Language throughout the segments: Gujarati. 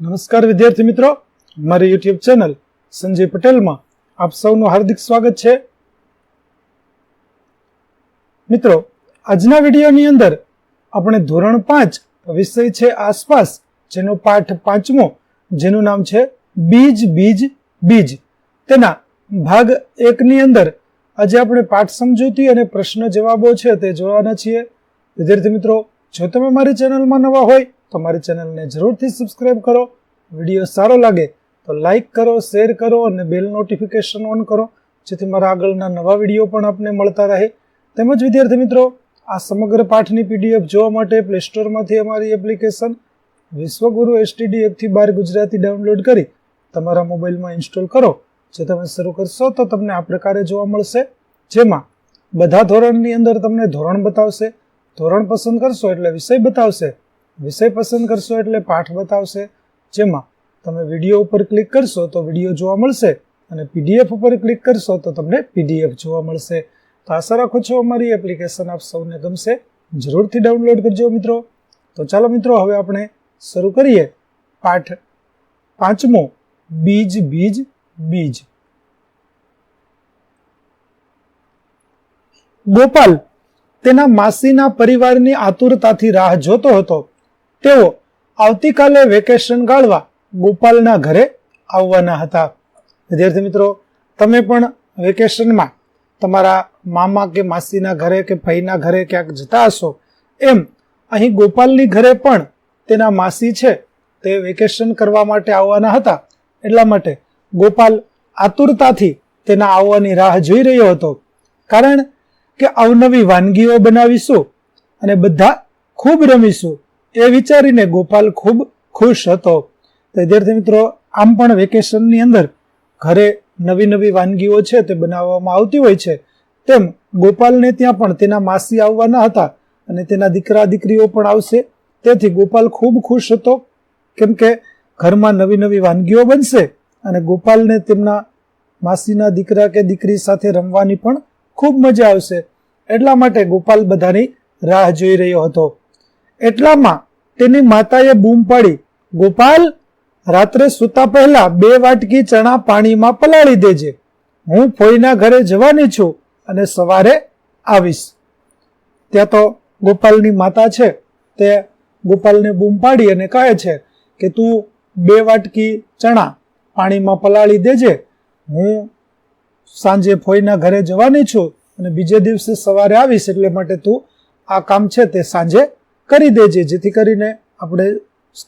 નમસ્કાર વિદ્યાર્થી મિત્રો. મારી યુટ્યુબ ચેનલ સંજય પટેલમાં આપ સૌનું હાર્દિક સ્વાગત છે. મિત્રો, આજના વિડીયોની અંદર આપણે ધોરણ પાંચ વિષય છે આસપાસ, જેનો પાઠ પાંચમો, જેનું નામ છે બીજ બીજ બીજ. તેના ભાગ એકની અંદર આજે આપણે પાઠ સમજૂતી અને પ્રશ્ન જવાબો છે તે જોવાના છીએ. વિદ્યાર્થી મિત્રો, જો તમે મારી ચેનલમાં નવા હોય તો મારી ચેનલને જરૂરથી સબસ્ક્રાઇબ કરો. વીડિયો સારો લાગે તો લાઈક કરો શેર કરો અને બેલ નોટિફિકેશન ઓન કરો, જેથી મારા આગળના નવા વીડિયો પણ આપને મળતા રહે. તેમજ વિદ્યાર્થી મિત્રો, આ સમગ્ર પાઠની પીડીએફ જોવા માટે પ્લે સ્ટોરમાંથી અમારી એપ્લિકેશન વિશ્વગુરુ એસટીડી એપથી બાર ગુજરાતી ડાઉનલોડ કરી તમારા મોબાઈલમાં ઇન્સ્ટોલ કરો. જે તમે શરૂ કરશો તો તમને આ પ્રકારે જોવા મળશે. જેમાં બધા ધોરણની અંદર તમને ધોરણ બતાવશે. ધોરણ પસંદ કરશો એટલે વિષય બતાવશે. વિષય પસંદ કરશો એટલે પાઠ બતાવશે. જેમાં તમે વીડિયો ઉપર ક્લિક કરશો તો વીડિયો જોવા મળશે અને પીડીએફ ઉપર ક્લિક કરશો તો તમને પીડીએફ જોવા મળશે. તો આશા રાખું છું અમારી એપ્લિકેશન આપ સૌને ગમશે. જરૂરથી ડાઉનલોડ કરજો મિત્રો. તો ચાલો મિત્રો હવે આપણે શરૂ કરીએ. પાઠ પાંચમો, બીજ બીજ બીજ. ગોપાલ, તેના માસીના પરિવારની આતુરતાથી રાહ જોતો હતો. તેઓ આવતીકાલે વેકેશન ગાળવા ગોપાલના ઘરે આવવાના હતા. વિદ્યાર્થી મિત્રો, તમે પણ વેકેશનમાં તમારા મામા કે માસીના ઘરે કે ભાઈના ઘરે ક્યાંક જતા હશો એમ અહીં ગોપાલની ઘરે પણ તેના માસી છે તે વેકેશન કરવા માટે આવવાના હતા. એટલા માટે ગોપાલ આતુરતાથી તેના આવવાની રાહ જોઈ રહ્યો હતો. કારણ કે અવનવી વાનગીઓ બનાવીશું અને બધા ખૂબ રમીશું. એ વિચારીને ગોપાલ ખૂબ ખુશ હતો. તો વિદ્યાર્થી મિત્રો, આમ પણ વેકેશનની અંદર ઘરે નવી નવી વાનગીઓ છે તે બનાવવામાં આવતી હોય છે. તેમ ગોપાલને ત્યાં પણ તેના માસી આવવાના હતા અને તેના દીકરા દીકરીઓ પણ આવશે. તેથી ગોપાલ ખૂબ ખુશ હતો. કેમ કે ઘરમાં નવી નવી વાનગીઓ બનશે અને ગોપાલને તેમના માસીના દીકરા કે દીકરી સાથે રમવાની પણ ખૂબ મજા આવશે. એટલા માટે ગોપાલ બધાની રાહ જોઈ રહ્યો હતો. એટલામાં તેની માતાએ બૂમ પાડી, ગોપાલ, રાત્રે સૂતા પહેલા બે વાટકી ચણા પાણીમાં પલાળી દેજે. હું ફોઈના ઘરે જવાની છું અને સવારે આવીશ. ત્યાં તો ગોપાલની માતા છે. તે ગોપાલને બૂમ પાડી અને કહે છે કે, તું બે વાટકી ચણા પાણીમાં પલાળી દેજે. હું સાંજે ફોઈના ઘરે જવાની છું અને બીજે દિવસે સવારે આવીશ, એટલે માટે તું આ કામ છે તે સાંજે કરી દેજે, જેથી કરીને આપણે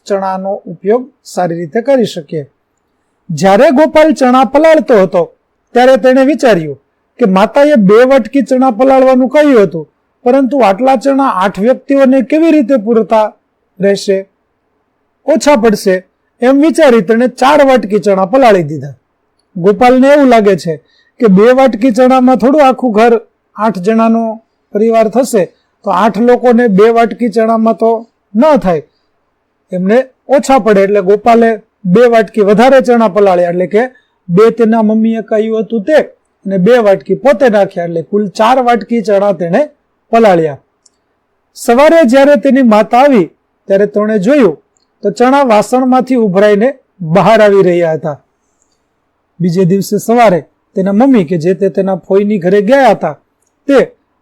ચણાનો ઉપયોગ સારી રીતે કરી શકીએ. જ્યારે ગોપાલ ચણા પલાળતો હતો, ત્યારે તેણે વિચાર્યું કે માતાએ બે વટકી ચણા પલાળવાનું કહ્યું હતું, પરંતુ આટલા ચણા આઠ વ્યક્તિઓને કેવી રીતે પૂરતા રહેશે? ઓછા પડશે, એમ વિચારી તેણે ચાર વાટકી ચણા પલાળી દીધા. ગોપાલને એવું લાગે છે કે બે વાટકી ચણામાં થોડું આખું ઘર આઠ જણાનો પરિવાર થશે તો આઠ લોકોને બે વાટકી ચણામાં તો ન થાય. એમને ઓછા પડે એટલે ગોપાલે બે વાટકી વધારે ચણા પલાળ્યા એટલે કે બે તેના મમ્મીએ કહ્યું હતું તે અને બે વાટકી પોતે નાખ્યા એટલે કુલ ચાર વાટકી ચણા તેણે પલાળ્યા. સવારે જ્યારે તેની માતા આવી, ત્યારે તેણે જોયું તો ચણા વાસણમાંથી ઉભરાઈને બહાર આવી રહ્યા હતા. બીજે દિવસે સવારે તેના મમ્મી કે જે તે તેના ફોઈની ઘરે ગયા હતા, તે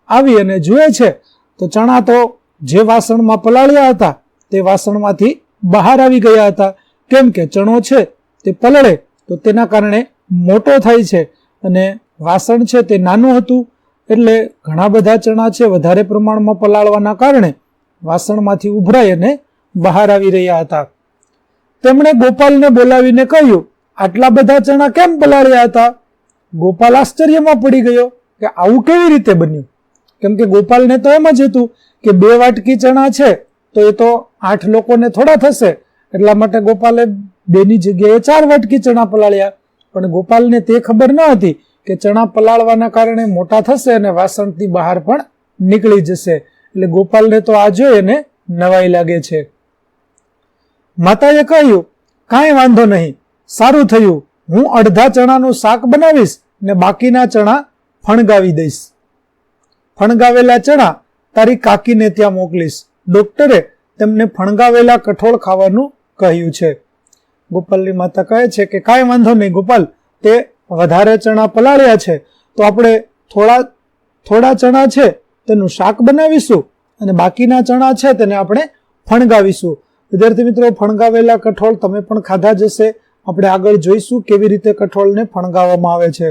આવી અને જુએ છે તો ચણા તો જે વાસણમાં પલાળ્યા હતા, તે વાસણમાંથી બહાર આવી ગયા હતા. કેમ કે ચણો છે, તે પલળે, તો તેના કારણે મોટો થાય છે. અને વાસણ છે, તે નાનું હતું, એટલે ઘણા બધા ચણા છે, વધારે પ્રમાણમાં પલાળવાના કારણે વાસણમાંથી ઉભરાઈ અને બહાર આવી રહ્યા હતા. તેમણે ગોપાલને બોલાવીને કહ્યું, આટલા બધા ચણા કેમ પલાળ્યા હતા? ગોપાલ આશ્ચર્યમાં પડી ગયો કે આવું કેવી રીતે બન્યું? કેમ કે ગોપાલને તો એમ જ હતું કે બે વાટકી ચણા છે, તો એ તો આઠ લોકોને થોડા થશે. એટલા માટે ગોપાલે બેની જગ્યાએ ચાર વાટકી ચણા પલાળ્યા. પણ ગોપાલને તે ખબર ન હતી કે ચણા પલાળવાના કારણે મોટા થશે અને વાસણથી બહાર પણ નીકળી જશે. એટલે ગોપાલને તો આ જોઈ અને નવાઈ લાગે છે. માતાએ કહ્યું, કાંઈ વાંધો નહીં. સારું થયું. હું અડધા ચણાનું શાક બનાવીશ ને બાકીના ચણા ફણગાવી દઈશ. ફણગાવેલા ચણા તારી કાકીને ત્યાં મોકલીશ. ડોક્ટરે તેમને ફણગાવેલા કઠોળ ખાવાનું કહ્યું છે. ગોપાલની માતા કહે છે કે કાંઈ વાંધો નહીં ગોપાલ, તે વધારે ચણા પલાળ્યા છે. તો આપણે થોડા થોડા ચણા છે, તેનું શાક બનાવીશું અને બાકીના ચણા છે તેને આપણે ફણગાવીશું. વિદ્યાર્થી મિત્રો, ફણગાવેલા કઠોળ તમે પણ ખાધા જશે આપણે આગળ જોઈશું કેવી રીતે કઠોળને ફણગાવવામાં આવે છે.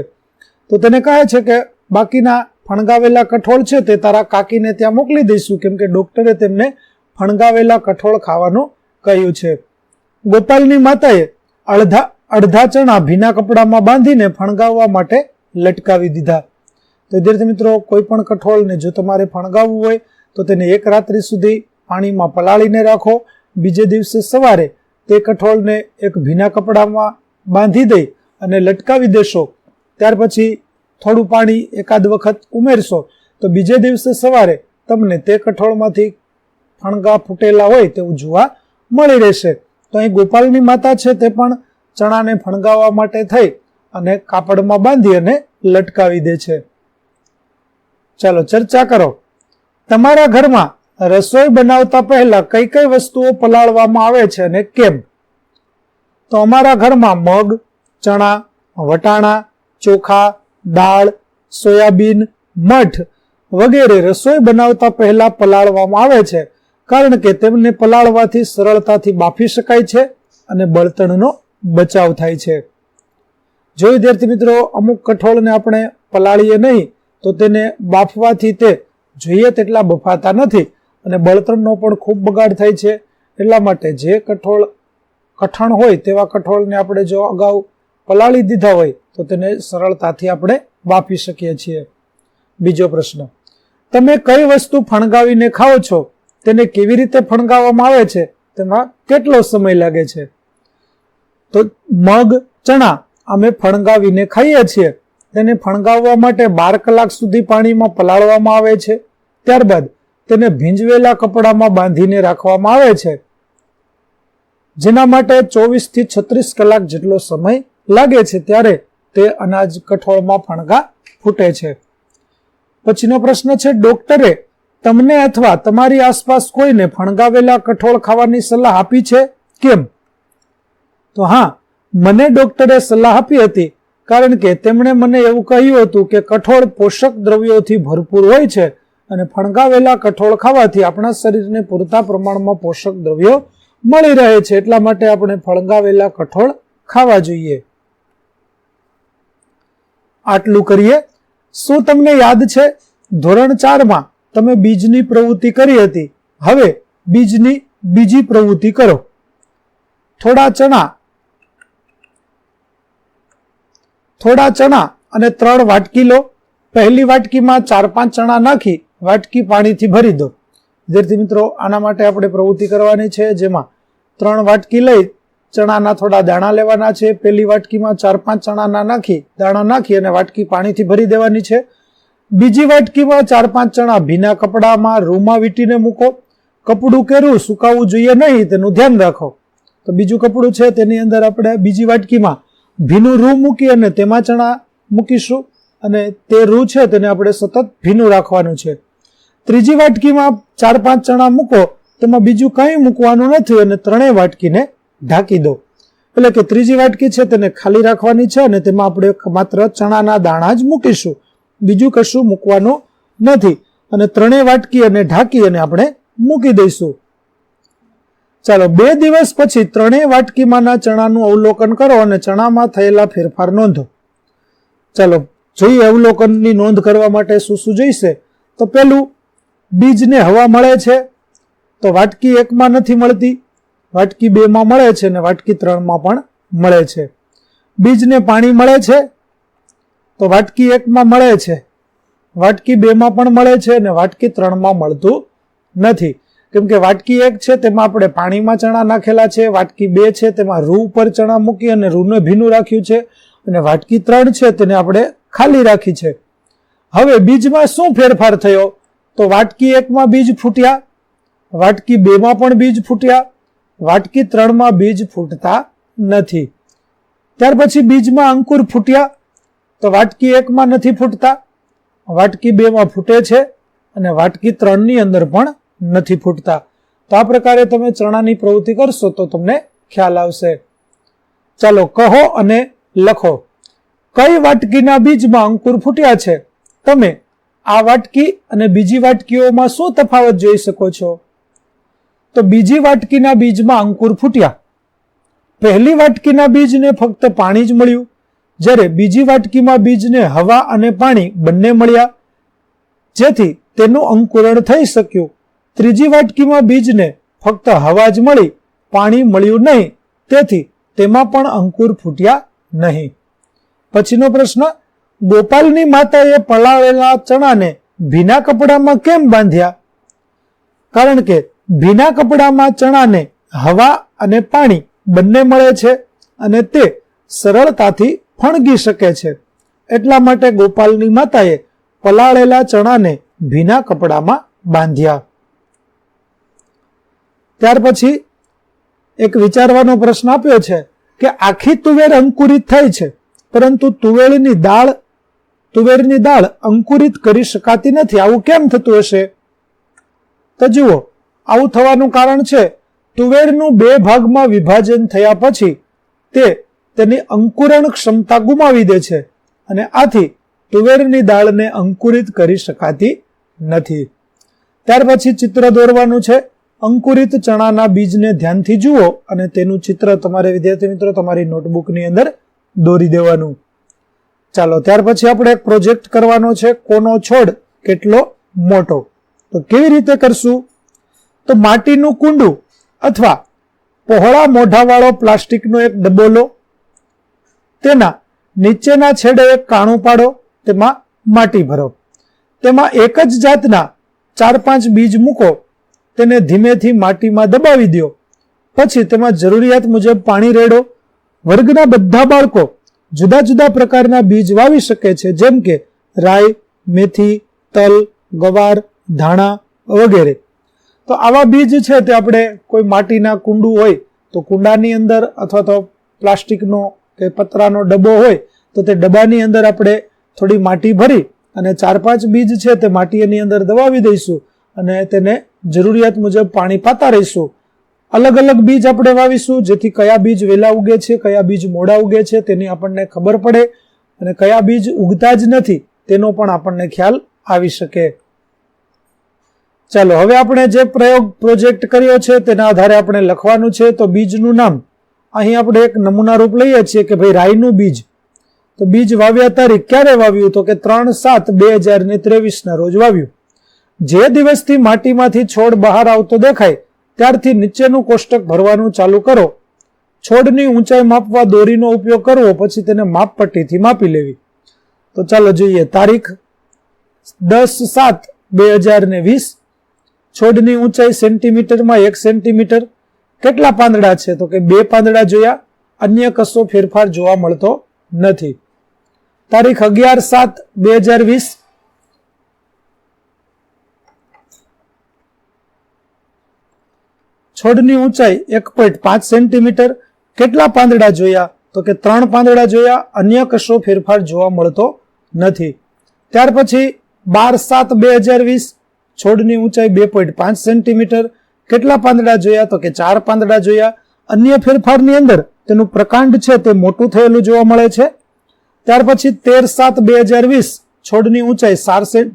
તો તેને કહે છે કે બાકીના ફણગાવેલા કઠોળ છે તે તારા કાકીને ત્યાં મોકલી દઈશું. કેમ કે ડોક્ટરે તેમને ફણગાવેલા કઠોળ ખાવાનું કહ્યું છે. ગોપાલની માતાએ અડધા અડધા ચણા ભીના કપડામાં બાંધીને ફણગાવવા માટે લટકાવી દીધા. તો વિદ્યાર્થી મિત્રો, કોઈ પણ કઠોળને જો તમારે ફણગાવવું હોય, તો તેને એક રાત્રિ સુધી પાણીમાં પલાળીને રાખો. બીજે દિવસે સવારે તે કઠોળને એક ભીના કપડામાં બાંધી દઈ અને લટકાવી દેશો. ત્યાર પછી થોડું પાણી એકાદ વખત ઉમેરશો, તો બીજે દિવસે સવારે તમને તે કઠોળમાંથી ફણગા ફૂટેલા હોય તેવું જોવા મળી રહેશે. તો અહીં ગોપાલની માતા છે તે પણ ચણાને ફણગાવવા માટે થઈ અને કાપડમાં બાંધી અને લટકાવી દે છે. ચાલો ચર્ચા કરો. તમારા ઘરમાં રસોઈ બનાવતા પહેલા કઈ કઈ વસ્તુઓ પલાળવામાં આવે છે અને કેમ? તો અમારા ઘરમાં મગ, ચણા, વટાણા, ચોખા દાળ, સોયાબીન, મઠ વગેરે રસોઈ બનાવતા પહેલા પલાળવામાં આવે છે, કારણ કે તેમને પલાળવાથી સરળતાથી બાફી શકાય છે અને બળતણનો બચાવ થાય છે. જો વિદ્યાર્થી મિત્રો, અમુક કઠોળને આપણે પલાળીએ નહીં, તો તેને બાફવાથી તે જોઈએ તેટલા બફાતા નથી અને બળતણનો પણ ખૂબ બગાડ થાય છે. એટલા માટે જે કઠોળ કઠણ હોય તેવા કઠોળને આપણે જો અગાઉ પલાળી દીધા હોય તો તેને સરળતાથી આપણે બાફી શકીએ છીએ. બીજો પ્રશ્ન, તમે કઈ વસ્તુ ફણગાવીને ખાઓ છો? તેને કેવી રીતે ફણગાવવામાં આવે છે? તેમાં કેટલો સમય લાગે છે? તો મગ, ચણા અમે ફણગાવીને ખાઈએ છીએ. તેને ફણગાવવા માટે બાર કલાક સુધી પાણીમાં પલાળવામાં આવે છે. ત્યારબાદ તેને ભીંજવેલા કપડામાં બાંધીને રાખવામાં આવે છે. જેના માટે ચોવીસથી છત્રીસ કલાક જેટલો સમય લાગે છે ત્યારે તે અનાજ કઠોળમાં ફણગા ફૂટે છે. પછીનો પ્રશ્ન છે, ડોક્ટરે તમને અથવા તમારી આસપાસ કોઈને ફણગાવેલા કઠોળ ખાવાની સલાહ આપી છે? કેમ? તો હા, મને ડોક્ટરે સલાહ આપી હતી કારણ કે તેમણે મને એવું કહ્યું હતું કે કઠોળ પોષક દ્રવ્યોથી ભરપૂર હોય છે અને ફણગાવેલા કઠોળ ખાવાથી આપણા શરીરને પૂરતા પ્રમાણમાં પોષક દ્રવ્યો મળી રહે છે. એટલા માટે આપણે ફણગાવેલા કઠોળ ખાવા જોઈએ. આટલું કરીએ. શું તમને યાદ છે? ધોરણ ચારમાં તમે બીજની પ્રવૃત્તિ કરી હતી. હવે બીજની બીજી પ્રવૃત્તિ કરો. થોડા ચણા. થોડા ચણા અને ત્રણ વાટકી લો. પહેલી વાટકીમાં ચાર પાંચ ચણા નાખી વાટકી પાણીથી ભરી દો. વિદ્યાર્થી મિત્રો, આના માટે આપણે પ્રવૃત્તિ કરવાની છે જેમાં ત્રણ વાટકી લઈ ચણાના થોડા દાણા લેવાના છે. પહેલી વાટકીમાં ચાર પાંચ ચણાના નાખી, દાણા નાખી અને વાટકી પાણીથી ભરી દેવાની છે. બીજી વાટકીમાં ચાર પાંચ ચણા ભીના કપડામાં રૂમાં વીટીને મૂકો. કપડું કેરું સુકાવવું જોઈએ નહીં, તેનું ધ્યાન રાખો. તો બીજું કપડું છે, તેની અંદર આપણે બીજી વાટકીમાં ભીનું રૂ મૂકી અને તેમાં ચણા મૂકીશું. અને તે રૂ છે, તેને આપણે સતત ભીનું રાખવાનું છે. ત્રીજી વાટકીમાં ચાર પાંચ ચણા મૂકો. તેમાં બીજું કંઈ મૂકવાનું નથી અને ત્રણેય વાટકીને ઢાંકી દો. એટલે કે ત્રીજી વાટકી છે, તેને ખાલી રાખવાની છે અને તેમાં આપણે માત્ર ચણાના દાણા જ મૂકીશું. બીજું કશું મૂકવાનું નથી. અને ત્રણેય વાટકી અને ઢાંકી અને આપણે મૂકી દઈશું. ચાલો, બે દિવસ પછી ત્રણેય વાટકીમાંના ચણાનું અવલોકન કરો અને ચણામાં થયેલા ફેરફાર નોંધો. ચાલો, જોઈએ અવલોકનની નોંધ કરવા માટે શું શું જોઈશે. તો પેલું, બીજને હવા મળે છે. તો વાટકી એકમાં નથી મળતી. વાટકી બે માં મળે છે અને વાટકી ત્રણમાં પણ મળે છે. બીજને પાણી મળે છે તો વાટકી એકમાં મળે છે. વાટકી બે માં પણ મળે છે અને વાટકી ત્રણમાં મળતું નથી. કેમ કે વાટકી એક છે તેમાં આપણે પાણીમાં ચણા નાખેલા છે, વાટકી બે છે તેમાં રૂ ઉપર ચણા મૂકી અને રૂને ભીનું રાખ્યું છે અને વાટકી ત્રણ છે તેને આપણે ખાલી રાખી છે. હવે બીજમાં શું ફેરફાર થયો? તો વાટકી એકમાં બીજ ફૂટ્યા, વાટકી બેમાં પણ બીજ ફૂટ્યા વાટકી ત્રણમાં બીજ ફૂટતા નથી. ત્યાર પછી બીજમાં અંકુર ફૂટ્યા તો વાટકી એકમાં નથી ફૂટતા. વાટકી બેમાં ફૂટે છે અને વાટકી ત્રણની અંદર પણ નથી ફૂટતા. તો આ પ્રકારે તમે ચણાની પ્રવૃત્તિ કરશો તો તમને ખ્યાલ આવશે. ચાલો કહો અને લખો. કઈ વાટકીના બીજમાં અંકુર ફૂટ્યા છે? તમે આ વાટકી અને બીજી વાટકીઓમાં શું તફાવત જોઈ શકો છો? તો બીજી વાટકીના બીજમાં અંકુર ફૂટ્યા. પહેલી વાટકીના બીજને ફક્ત પાણી જ મળ્યું. જ્યારે બીજી વાટકીમાં બીજને હવા અને પાણી બંને મળ્યા. જેથી તેનું અંકુરણ થઈ શક્યું. ત્રીજી વાટકીમાં બીજને ફક્ત હવા જ મળી, પાણી મળ્યું નહીં. તેથી તેમાં પણ અંકુર ફૂટ્યા નહીં. પછીનો પ્રશ્ન, ગોપાલની માતાએ પલાળેલા ચણાને ભીના કપડામાં કેમ બાંધ્યા? કારણ કે ભીના કપડામાં ચણાને હવા અને પાણી બંને મળે છે અને તે સરળતાથી ફણગી શકે છે. એટલા માટે ગોપાલની માતાએ પલાળેલા ચણાને ભીના કપડામાં બાંધ્યા. ત્યાર પછી એક વિચારવાનો પ્રશ્ન આપ્યો છે કે આખી તુવેર અંકુરિત થઈ છે, પરંતુ તુવેરની દાળ તુવેરની દાળ અંકુરિત કરી શકાતી નથી. આવું કેમ થતું હશે? તો જુઓ આવું થવાનું કારણ છે, તુવેરનું બે ભાગમાં વિભાજન થયા પછી તે તેની અંકુરણ ક્ષમતા ગુમાવી દે છે અને આથી તુવેરની દાળને અંકુરિત કરી શકાતી નથી. ત્યાર પછી ચિત્ર દોરવાનું છે. અંકુરિત ચણાના બીજને ધ્યાનથી જુઓ અને તેનું ચિત્ર તમારે વિદ્યાર્થી મિત્રો તમારી નોટબુકની અંદર દોરી દેવાનું. ચાલો, ત્યાર પછી આપણે એક પ્રોજેક્ટ કરવાનો છે. કોનો છોડ કેટલો મોટો? તો કેવી રીતે કરશું? તો માટીનું કુંડું અથવા પહોળા મોઢાવાળો પ્લાસ્ટિકનો એક ડબ્બો લો તેના નીચેના છેડે એક કાણું પાડો, તેમાં માટી ભરો. તેમાં એક જ જાતના ચાર પાંચ બીજ મૂકો, તેને ધીમેથી માટીમાં દબાવી દો. પછી તેમાં જરૂરિયાત મુજબ પાણી રેડો. વર્ગના બધા બાળકો જુદા જુદા પ્રકારના બીજ વાવી શકે છે, જેમ કે રાઈ, મેથી, તલ, ગવાર, ધાણા વગેરે. તો આવા બીજ છે તે આપણે કોઈ માટીના કુંડું હોય તો કુંડાની અંદર અથવા તો પ્લાસ્ટિકનો કે પતરાનો ડબ્બો હોય તો તે ડબ્બાની અંદર આપણે થોડી માટી ભરી અને ચાર પાંચ બીજ છે તે માટીની અંદર દબાવી દઈશું અને તેને જરૂરિયાત મુજબ પાણી પાતા રહીશું. અલગ અલગ બીજ આપણે વાવીશું, જેથી કયા બીજ વહેલા ઉગે છે, કયા બીજ મોડા ઉગે છે તેની આપણને ખબર પડે અને કયા બીજ ઉગતા જ નથી તેનો પણ આપણને ખ્યાલ આવી શકે. ચાલો, હવે આપણે જે પ્રયોગ પ્રોજેક્ટ કર્યો છે તેના આધારે આપણે લખવાનું છે, તો બીજનું નામ. અહીં આપણે એક નમૂના રૂપ લઈએ છીએ કે ભાઈ રાઈનું બીજ. તો બીજ વાવ્યા તારીખ ક્યારે વાવ્યું? તો કે ત્રણ સાત બે હજાર ને ત્રેવીસ ના રોજ વાવ્યું. જે દિવસથી માટીમાંથી છોડ બહાર આવતો દેખાય, ત્યારથી નીચેનું કોષ્ટક ભરવાનું ચાલુ કરો. છોડની ઊંચાઈ માપવા દોરીનો ઉપયોગ કરવો, પછી તેને માપપટ્ટીથી માપી લેવી. તો ચાલો જોઈએ, તારીખ દસ સાત બે હજાર ને વીસ. છોડની ઊંચાઈ સેન્ટીમીટરમાં એક સેન્ટીમીટર. કેટલા પાંદડા છે? તો કે બે પાંદડા જોયા, અન્ય કશો ફેરફાર જોવા મળતો નથી. તારીખ અગિયાર સાત બે હજાર વીસ. છોડની ઊંચાઈ એક પોઈન્ટ પાંચ સેન્ટીમીટર. કેટલા પાંદડા જોયા? તો કે ત્રણ પાંદડા જોયા, અન્ય કશો ફેરફાર જોવા મળતો નથી. ત્યાર પછી બાર સાત બે હજાર વીસ. છોડની ઊંચાઈ બે પોઈન્ટ પાંચ સેન્ટીમીટર. કેટલા પાંદડા જોયા તો કે ચાર પાંદડા જોયા. અન્ય ફેરફારની અંદર તેનું પ્રકાંડ છે તે મોટું થયેલું જોવા મળે છે. ત્યાર પછી તેર સાત બે હજાર વીસ છોડની ઊંચાઈ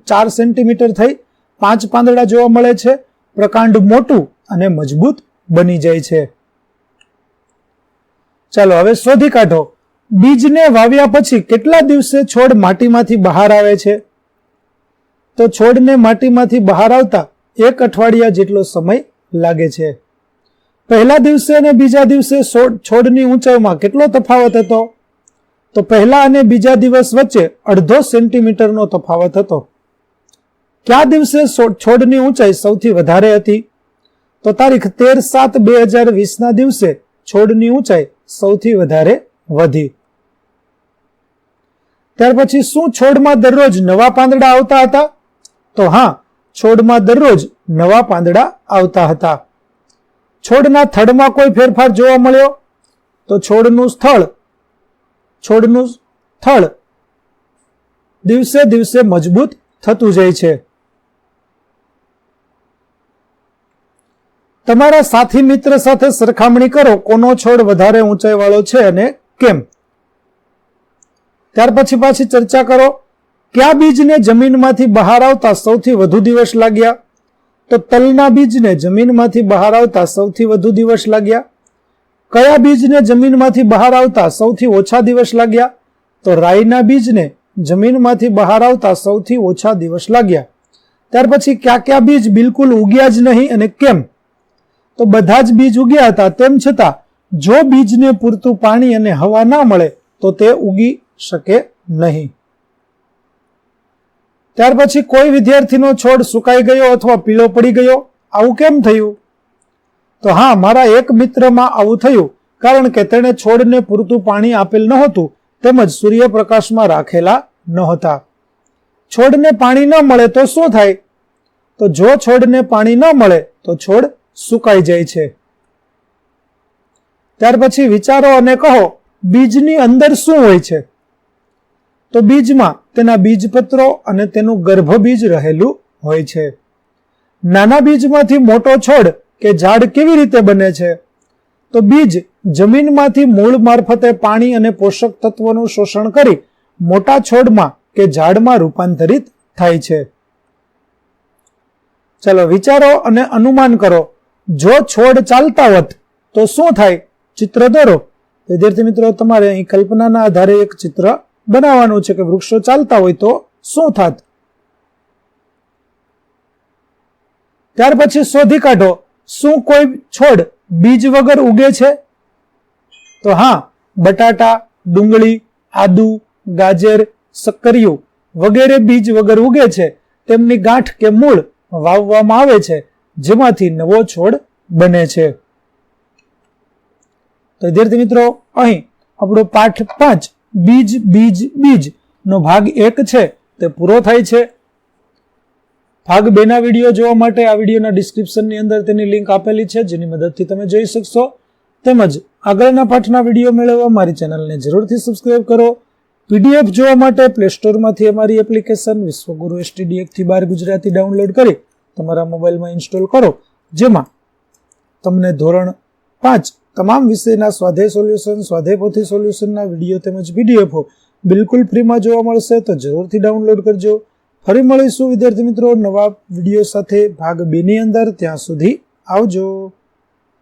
ચાર સેન્ટીમીટર થઈ. પાંચ પાંદડા જોવા મળે છે. પ્રકાંડ મોટું અને મજબૂત બની જાય છે. ચાલો હવે શોધી કાઢો. બીજને વાવ્યા પછી કેટલા દિવસે છોડ માટીમાંથી બહાર આવે છે? તો છોડને માટીમાંથી બહાર આવતા એક અઠવાડિયા જેટલો સમય લાગે છે. પહેલા દિવસે અને બીજા દિવસે છોડની ઊંચાઈમાં કેટલો તફાવત હતો? તો પહેલા અને બીજા દિવસ વચ્ચે અડધો સેન્ટીમીટરનો તફાવત હતો. કયા દિવસે છોડની ઊંચાઈ સૌથી વધારે હતી? તો તારીખ તેર સાત બે હજાર વીસના દિવસે છોડની ઊંચાઈ સૌથી વધારે વધી. ત્યાર પછી શું છોડમાં દરરોજ નવા પાંદડા આવતા હતા? તો હા, છોડમાં દરરોજ નવા પાંદડા આવતા હતા. છોડના થડમાં કોઈ ફેરફાર જોવા મળ્યો? તો છોડનું સ્થળ, છોડનું થળ દિવસે દિવસે મજબૂત થતું જાય છે. તમારા સાથી મિત્ર સાથે સરખામણી કરો, કોનો છોડ વધારે ઊંચાઈ વાળો છે અને કેમ? ત્યાર પછી પાછી ચર્ચા કરો. કયા બીજને જમીનમાંથી બહાર આવતા સૌથી વધુ દિવસ લાગ્યા? તો તલના બીજને જમીનમાંથી બહાર આવતા સૌથી વધુ દિવસ લાગ્યા? કયા બીજને જમીનમાંથી બહાર આવતા સૌથી ઓછા દિવસ લાગ્યા? તો રાઈના બીજને જમીનમાંથી બહાર આવતા સૌથી ઓછા દિવસ લાગ્યા. ત્યાર પછી કયા કયા બીજ બિલકુલ ઉગ્યા જ નહીં અને કેમ? તો બધા જ બીજ ઉગ્યા હતા તેમ છતાં, જો બીજને પૂરતું પાણી અને હવા ના મળે, તો તે ઉગી શકે નહીં. ત્યાર પછી કોઈ વિદ્યાર્થીનો છોડ સુકાઈ ગયો અથવા પીળો પડી ગયો? આવું કેમ થયું? તો હા, મારા એક મિત્રમાં આવું થયું, કારણ કે તેણે છોડને પૂરતું પાણી આપેલ નહોતું, તેમજ સૂર્યપ્રકાશમાં રાખેલા નહોતા. છોડને પાણી ન મળે તો શું થાય? તો જો છોડને પાણી ન મળે, તો છોડ સુકાઈ જાય છે. ત્યાર પછી વિચારો અને કહો, બીજની અંદર શું હોય છે? તો બીજમાં તેના બીજપત્રો અને તેનું ગર્ભબીજ રહેલું હોય છે. નાના બીજમાંથી મોટો છોડ કે ઝાડ કેવી રીતે બને છે? તો બીજ જમીનમાંથી મૂળ મારફતે પાણી અને પોષક તત્વોનું શોષણ કરી મોટા છોડમાં કે ઝાડમાં રૂપાંતરિત થાય છે. ચલો વિચારો અને અનુમાન કરો, જો છોડ ચાલતા હોત તો શું થાય? ચિત્ર દોરો. વિદ્યાર્થી મિત્રો, તમારે અહીં કલ્પનાના આધારે એક ચિત્ર બનાવવાનું છે કે વૃક્ષો ચાલતા હોય તો શું થાત? ત્યાર પછી શોધી કાઢો, શું કોઈ છોડ બીજ વગર ઉગે છે? તો હા, બટાટા, ડુંગળી, આદુ, ગાજર, સક્કરિયું વગેરે બીજ વગર ઉગે છે. તેમની ગાંઠ કે મૂળ વાવવામાં આવે છે, જેમાંથી નવો છોડ બને છે. તો વિદ્યાર્થી મિત્રો, અહીં આપણો પાઠ પાંચ બીજ બીજ બીજ નો ભાગ એક છે, તે પૂરો થાય છે. ભાગ બે ના વીડિયો જોવા માટે આ વિડીયોના ડિસ્ક્રિપ્શનની અંદર તેની લિંક આપેલી છે, જેની મદદથી તમે જોઈ શકશો. તેમજ આગળના પાઠના વીડિયો મેળવવા મારી ચેનલને જરૂરથી સબસ્ક્રાઇબ કરો. પીડીએફ જોવા માટે પ્લે સ્ટોરમાંથી અમારી એપ્લિકેશન વિશ્વગુરુ એસટીડી એકથી બાર ગુજરાતી ડાઉનલોડ કરી તમારા મોબાઈલમાં ઇન્સ્ટોલ કરો, જેમાં તમને ધોરણ પાંચ તમામ વિષયના સ્વાધ્યાય સોલ્યુશન સ્વાધ્યાય પોથી સોલ્યુશનના વીડિયો તેમજ પીડીએફો બિલકુલ ફ્રીમાં જોવા મળશે તો જરૂરથી ડાઉનલોડ કરજો. ફરી મળીશું, વિદ્યાર્થી મિત્રો, નવા વીડિયો સાથે. ભાગ બેની અંદર, ત્યાં સુધી આવજો.